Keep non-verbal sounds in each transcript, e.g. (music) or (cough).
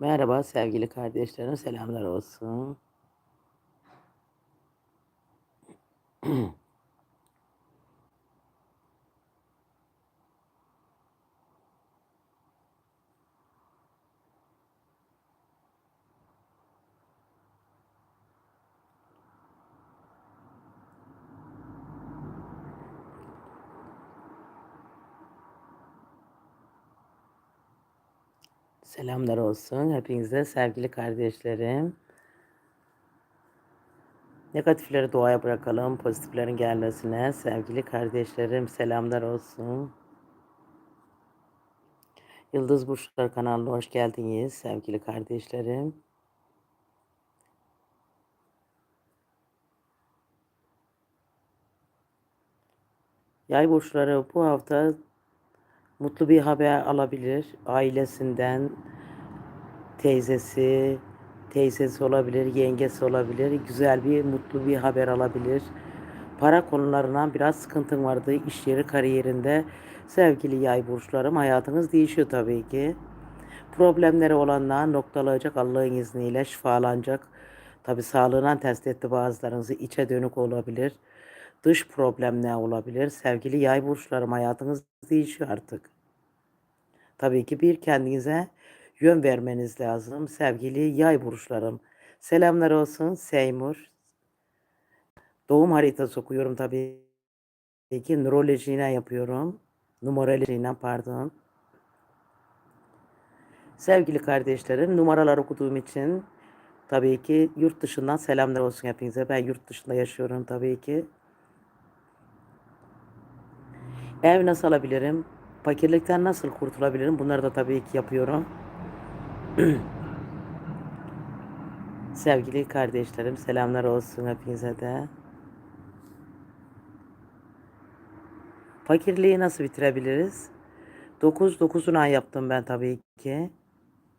Merhaba sevgili kardeşlerim, selamlar olsun. (clears throat) (clears throat) Selamlar olsun hepinize sevgili kardeşlerim. Negatifleri doğaya bırakalım, pozitiflerin gelmesine. Sevgili kardeşlerim, selamlar olsun. Yıldız Burçlar kanalına hoş geldiniz sevgili kardeşlerim. Yay burçları bu hafta mutlu bir haber alabilir. Ailesinden, teyzesi, teyzesi olabilir, yengesi olabilir. Güzel bir, mutlu bir haber alabilir. Para konularından biraz sıkıntın vardı. iş yeri, kariyerinde. Sevgili yay burçlarım hayatınız değişiyor tabii ki. Problemleri olanlar noktalayacak Allah'ın izniyle şifalanacak. Tabi sağlığından test etti bazılarınızı içe dönük olabilir. Dış problemler olabilir. Sevgili yay burçlarım hayatınız değişiyor artık. Tabii ki bir kendinize yön vermeniz lazım sevgili yay burçlarım. Selamlar olsun Seymur. Doğum haritası okuyorum tabii ki. Nörolojiyle yapıyorum. Numarolojiyle pardon. Sevgili kardeşlerim numaralar okuduğum için tabii ki yurt dışından selamlar olsun hepinize. Ben yurt dışında yaşıyorum tabii ki. Ev nasıl alabilirim? Fakirlikten nasıl kurtulabilirim? Bunları da tabii ki yapıyorum. (clears throat) Sevgili kardeşlerim selamlar olsun hepinize de. Fakirliği nasıl bitirebiliriz? 9 9'una yaptım ben tabii ki.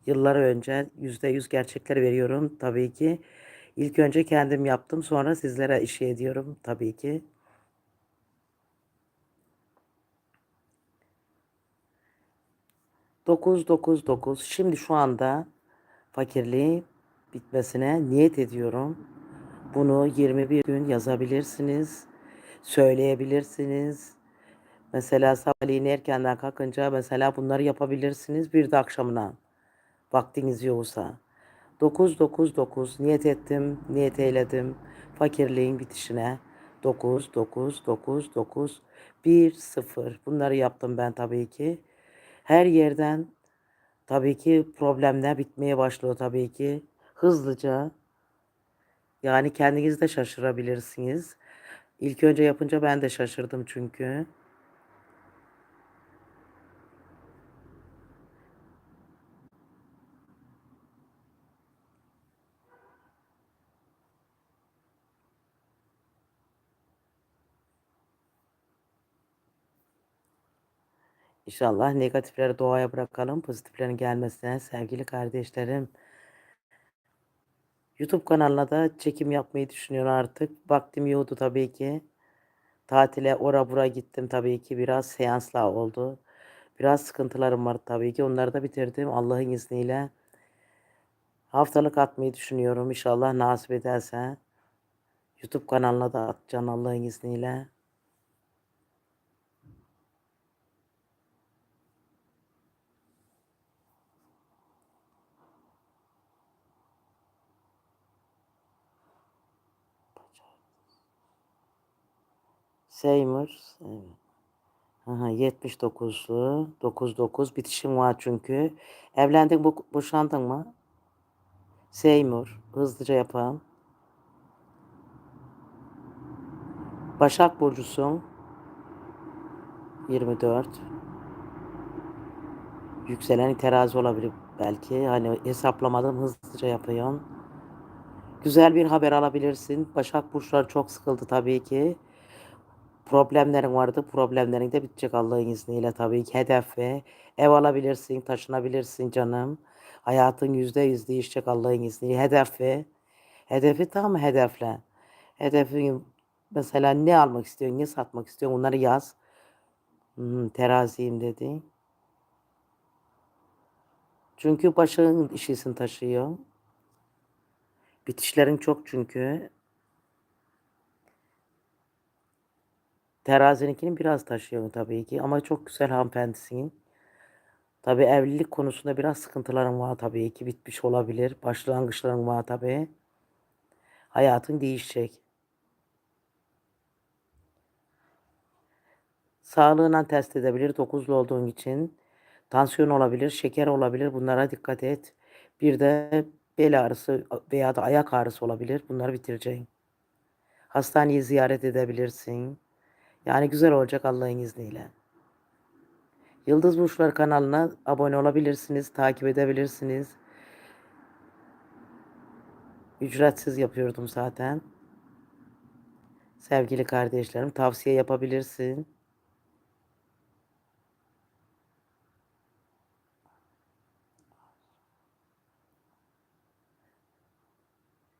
Yıllar önce %100 gerçekleri veriyorum tabii ki. İlk önce kendim yaptım sonra sizlere işe ediyorum tabii ki. Dokuz, dokuz, dokuz. Şimdi şu anda fakirliği bitmesine niyet ediyorum. Bunu 21 gün yazabilirsiniz, söyleyebilirsiniz. Mesela sabahleyin erkenden kalkınca mesela bunları yapabilirsiniz bir de akşamına vaktiniz yoksa. 9 9 9 niyet ettim, niyet eyledim fakirliğin bitişine. 9 9 9 9 1 0 bunları yaptım ben tabii ki. Her yerden tabii ki problemler bitmeye başlıyor tabii ki. Hızlıca yani kendiniz de şaşırabilirsiniz. İlk önce yapınca ben de şaşırdım çünkü. İnşallah negatifleri doğaya bırakalım, pozitiflerin gelmesine sevgili kardeşlerim. YouTube kanalına da çekim yapmayı düşünüyorum artık. Vaktim yoktu tabii ki. Tatile ora bura gittim tabii ki. Biraz seansla oldu. Biraz sıkıntılarım var tabii ki. Onları da bitirdim Allah'ın izniyle. Haftalık atmayı düşünüyorum inşallah nasip ederse. YouTube kanalına da atacağım Allah'ın izniyle. Seymour. Aha, 79'lu. 99 bitişim var çünkü. Evlendin, bo boşandın mı? Seymour. Hızlıca yapalım. Başak Burcusun. 24. Yükselen terazi olabilir belki. Hani hesaplamadım hızlıca yapıyorum. Güzel bir haber alabilirsin. Başak Burçları çok sıkıldı tabii ki. Problemlerin vardı. Problemlerin de bitecek Allah'ın izniyle tabii ki. Hedef ve ev alabilirsin, taşınabilirsin canım. Hayatın yüzde yüz değişecek Allah'ın izniyle. Hedef ve hedefi tam hedefle. Hedefin mesela ne almak istiyorsun, ne satmak istiyorsun onları yaz. Hmm, teraziyim dedi. Çünkü başın işisin taşıyor. Bitişlerin çok çünkü. Terazininkini biraz taşıyor tabii ki ama çok güzel hanımefendisin. Tabii evlilik konusunda biraz sıkıntıların var tabii ki. Bitmiş olabilir. Başlangıçların var tabii. Hayatın değişecek. Sağlığına test edebilir. Dokuzlu olduğun için. Tansiyon olabilir, şeker olabilir. Bunlara dikkat et. Bir de bel ağrısı veya da ayak ağrısı olabilir. Bunları bitireceksin. Hastaneyi ziyaret edebilirsin. Yani güzel olacak Allah'ın izniyle. Yıldız Burçlar kanalına abone olabilirsiniz, takip edebilirsiniz. Ücretsiz yapıyordum zaten. Sevgili kardeşlerim tavsiye yapabilirsin.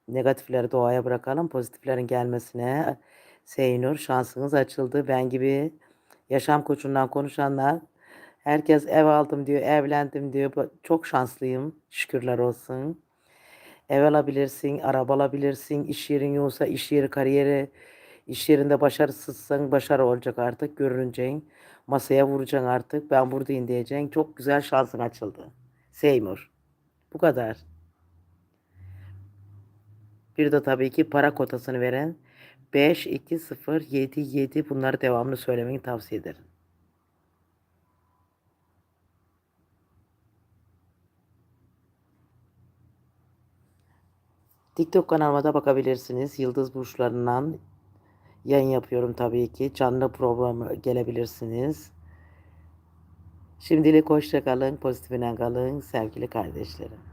Negatifleri doğaya bırakalım. Pozitiflerin gelmesine Seynur şansınız açıldı. Ben gibi yaşam koçundan konuşanlar herkes ev aldım diyor, evlendim diyor. Çok şanslıyım. Şükürler olsun. Ev alabilirsin, araba alabilirsin, iş yerin yoksa iş yeri, kariyeri, iş yerinde başarısızsan başarı olacak artık görüneceksin. Masaya vuracaksın artık. Ben buradayım diyeceksin. Çok güzel şansın açıldı. Seymur. Bu kadar. Bir de tabii ki para kotasını veren 5, 2, 0, 7, 7 bunları devamlı söylemeni tavsiye ederim. TikTok kanalıma da bakabilirsiniz. Yıldız burçlarından yayın yapıyorum tabii ki. Canlı programa gelebilirsiniz. Şimdilik hoşça kalın, pozitifine kalın sevgili kardeşlerim.